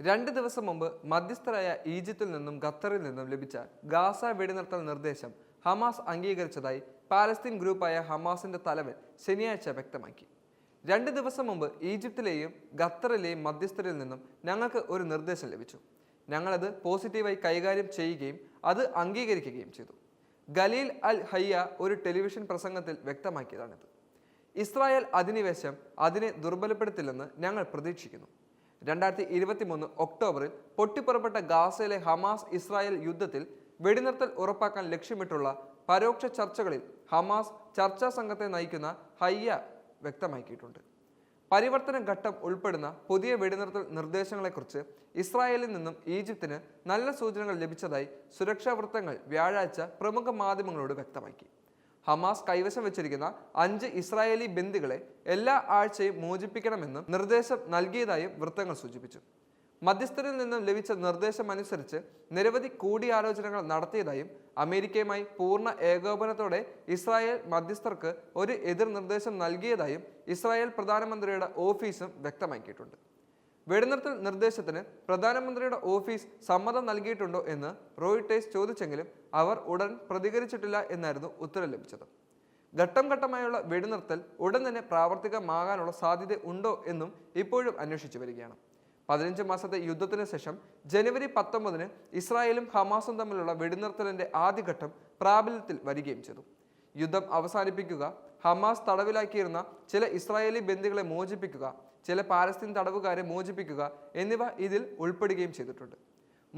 രണ്ട് ദിവസം മുമ്പ് മധ്യസ്ഥരായ ഈജിപ്തിൽ നിന്നും ഖത്തറിൽ നിന്നും ലഭിച്ച ഗാസ വെടിനിർത്തൽ നിർദ്ദേശം ഹമാസ് അംഗീകരിച്ചതായി പാലസ്തീൻ ഗ്രൂപ്പായ ഹമാസിന്റെ തലവൻ ശനിയാഴ്ച വ്യക്തമാക്കി. രണ്ട് ദിവസം മുമ്പ് ഈജിപ്തിലെയും ഖത്തറിലെയും മധ്യസ്ഥരിൽ നിന്നും ഞങ്ങൾക്ക് ഒരു നിർദ്ദേശം ലഭിച്ചു. ഞങ്ങളത് പോസിറ്റീവായി കൈകാര്യം ചെയ്യുകയും അത് അംഗീകരിക്കുകയും ചെയ്തു. ഖലീൽ അൽ ഹയ്യ ഒരു ടെലിവിഷൻ പ്രസംഗത്തിൽ വ്യക്തമാക്കിയതാണിത്. ഇസ്രായേൽ അധിനിവേശം അതിനെ ദുർബലപ്പെടുത്തില്ലെന്ന് ഞങ്ങൾ പ്രതീക്ഷിക്കുന്നു. രണ്ടായിരത്തി ഇരുപത്തി മൂന്ന് ഒക്ടോബറിൽ പൊട്ടിപ്പുറപ്പെട്ട ഗാസയിലെ ഹമാസ് ഇസ്രായേൽ യുദ്ധത്തിൽ വെടിനിർത്തൽ ഉറപ്പാക്കാൻ ലക്ഷ്യമിട്ടുള്ള പരോക്ഷ ചർച്ചകളിൽ ഹമാസ് ചർച്ചാ സംഘത്തെ നയിക്കുന്ന ഹയ്യ വ്യക്തമാക്കിയിട്ടുണ്ട്. പരിവർത്തന ഘട്ടം ഉൾപ്പെടുന്ന പുതിയ വെടിനിർത്തൽ നിർദ്ദേശങ്ങളെക്കുറിച്ച് ഇസ്രായേലിൽ നിന്നും ഈജിപ്തിന് നല്ല സൂചനകൾ ലഭിച്ചതായി സുരക്ഷാ വൃത്തങ്ങൾ വ്യാഴാഴ്ച പ്രമുഖ മാധ്യമങ്ങളോട് വ്യക്തമാക്കി. ഹമാസ് കൈവശം വെച്ചിരിക്കുന്ന അഞ്ച് ഇസ്രായേലി ബന്ദികളെ എല്ലാ ആഴ്ചയും മോചിപ്പിക്കണമെന്നും നിർദ്ദേശം നൽകിയതായും വൃത്തങ്ങൾ സൂചിപ്പിച്ചു. മധ്യസ്ഥരിൽ നിന്നും ലഭിച്ച നിർദ്ദേശം അനുസരിച്ച് നിരവധി കൂടിയാലോചനകൾ നടത്തിയതായും അമേരിക്കയുമായി പൂർണ ഏകോപനത്തോടെ ഇസ്രായേൽ മധ്യസ്ഥർക്ക് ഒരു എതിർ നിർദ്ദേശം നൽകിയതായും ഇസ്രായേൽ പ്രധാനമന്ത്രിയുടെ ഓഫീസും വ്യക്തമാക്കിയിട്ടുണ്ട്. വെടിനിർത്തൽ നിർദ്ദേശത്തിന് പ്രധാനമന്ത്രിയുടെ ഓഫീസ് സമ്മതം നൽകിയിട്ടുണ്ടോ എന്ന് റോയിട്ടേഴ്സ് ചോദിച്ചെങ്കിലും അവർ ഉടൻ പ്രതികരിച്ചിട്ടില്ല എന്നായിരുന്നു ഉത്തരം ലഭിച്ചത്. ഘട്ടം ഘട്ടമായുള്ള വെടിനിർത്തൽ ഉടൻ തന്നെ പ്രാവർത്തികമാകാനുള്ള സാധ്യത ഉണ്ടോ എന്നും ഇപ്പോഴും അന്വേഷിച്ചു വരികയാണ്. പതിനഞ്ച് മാസത്തെ യുദ്ധത്തിന് ശേഷം ജനുവരി പത്തൊമ്പതിന് ഇസ്രായേലും ഹമാസും തമ്മിലുള്ള വെടിനിർത്തലിന്റെ ആദ്യഘട്ടം പ്രാബല്യത്തിൽ വരികയും ചെയ്തു. യുദ്ധം അവസാനിപ്പിക്കുക ഹമാസ് തടവിലാക്കിയിരുന്ന ചില ഇസ്രായേലി ബന്ദികളെ മോചിപ്പിക്കുക ചില പാലസ്തീൻ തടവുകാരെ മോചിപ്പിക്കുക എന്നിവ ഇതിൽ ഉൾപ്പെടുകയും ചെയ്തിട്ടുണ്ട്.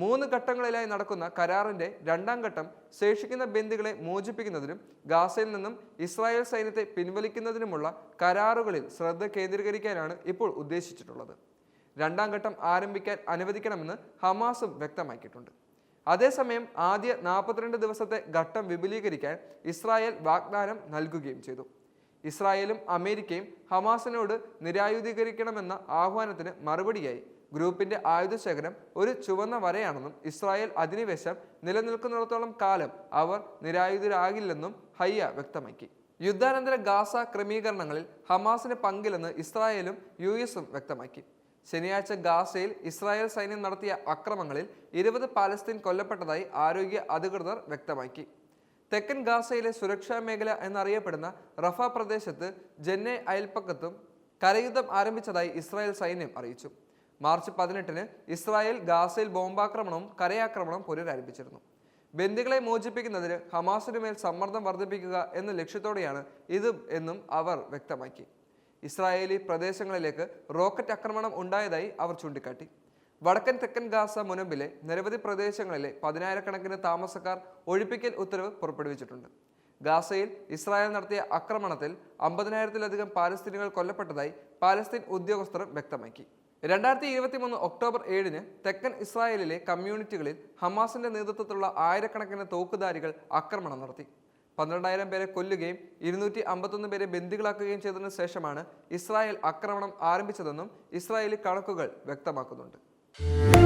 മൂന്ന് ഘട്ടങ്ങളിലായി നടക്കുന്ന കരാറിന്റെ രണ്ടാം ഘട്ടം ശേഷിക്കുന്ന ബന്ദികളെ മോചിപ്പിക്കുന്നതിനും ഗാസയിൽ നിന്നും ഇസ്രായേൽ സൈന്യത്തെ പിൻവലിക്കുന്നതിനുമുള്ള കരാറുകളിൽ ശ്രദ്ധ കേന്ദ്രീകരിക്കാനാണ് ഇപ്പോൾ ഉദ്ദേശിച്ചിട്ടുള്ളത്. രണ്ടാം ഘട്ടം ആരംഭിക്കാൻ അനുവദിക്കണമെന്ന് ഹമാസും വ്യക്തമാക്കിയിട്ടുണ്ട്. അതേസമയം ആദ്യ നാൽപ്പത്തിരണ്ട് ദിവസത്തെ ഘട്ടം വിപുലീകരിക്കാൻ ഇസ്രായേൽ വാഗ്ദാനം നൽകുകയും ചെയ്തു. ഇസ്രായേലും അമേരിക്കയും ഹമാസിനോട് നിരായുധീകരിക്കണമെന്ന ആഹ്വാനത്തിന് മറുപടിയായി. ഗ്രൂപ്പിന്റെ ആയുധശേഖരം ഒരു ചുവന്ന വരയാണെന്നും ഇസ്രായേൽ അധിനിവേശം നിലനിൽക്കുന്നിടത്തോളം കാലം അവർ നിരായുധരാകില്ലെന്നും ഹയ്യ വ്യക്തമാക്കി. യുദ്ധാനന്തര ഗാസ ക്രമീകരണങ്ങളിൽ ഹമാസിന് പങ്കില്ലെന്ന് ഇസ്രായേലും യു എസും വ്യക്തമാക്കി. ശനിയാഴ്ച ഗാസയിൽ ഇസ്രായേൽ സൈന്യം നടത്തിയ അക്രമങ്ങളിൽ ഇരുപത് പാലസ്തീൻ കൊല്ലപ്പെട്ടതായി ആരോഗ്യ അധികൃതർ വ്യക്തമാക്കി. തെക്കൻ ഗാസയിലെ സുരക്ഷാ മേഖല എന്നറിയപ്പെടുന്ന റഫ പ്രദേശത്ത് ജെന്നെ അയൽപ്പക്കത്തും കരയുദ്ധം ആരംഭിച്ചതായി ഇസ്രായേൽ സൈന്യം അറിയിച്ചു. മാർച്ച് പതിനെട്ടിന് ഇസ്രായേൽ ഗാസയിൽ ബോംബാക്രമണവും കരയാക്രമണവും പുനരാരംഭിച്ചിരുന്നു. ബന്ദികളെ മോചിപ്പിക്കുന്നതിന് ഹമാസിനു മേൽ സമ്മർദ്ദം വർദ്ധിപ്പിക്കുക എന്ന ലക്ഷ്യത്തോടെയാണ് ഇത് എന്നും അവർ വ്യക്തമാക്കി. ഇസ്രായേലി പ്രദേശങ്ങളിലേക്ക് റോക്കറ്റ് ആക്രമണം ഉണ്ടായതായി അവർ ചൂണ്ടിക്കാട്ടി. വടക്കൻ തെക്കൻ ഗാസ മുനമ്പിലെ നിരവധി പ്രദേശങ്ങളിലെ പതിനായിരക്കണക്കിന് താമസക്കാർ ഒഴിപ്പിക്കൽ ഉത്തരവ് പുറപ്പെടുവിച്ചിട്ടുണ്ട്. ഗാസയിൽ ഇസ്രായേൽ നടത്തിയ ആക്രമണത്തിൽ അമ്പതിനായിരത്തിലധികം പാലസ്തീനികൾ കൊല്ലപ്പെട്ടതായി പാലസ്തീൻ ഉദ്യോഗസ്ഥർ വ്യക്തമാക്കി. രണ്ടായിരത്തി ഇരുപത്തി മൂന്ന് ഒക്ടോബർ ഏഴിന് തെക്കൻ ഇസ്രായേലിലെ കമ്മ്യൂണിറ്റികളിൽ ഹമാസിന്റെ നേതൃത്വത്തിലുള്ള ആയിരക്കണക്കിന് തോക്കുധാരികൾ ആക്രമണം നടത്തി. പന്ത്രണ്ടായിരം പേരെ കൊല്ലുകയും ഇരുന്നൂറ്റി അമ്പത്തൊന്ന് പേരെ ബന്ദികളാക്കുകയും ചെയ്തതിനു ശേഷമാണ് ഇസ്രായേൽ ആക്രമണം ആരംഭിച്ചതെന്നും ഇസ്രായേലി കണക്കുകൾ വ്യക്തമാക്കുന്നുണ്ട്. Yeah.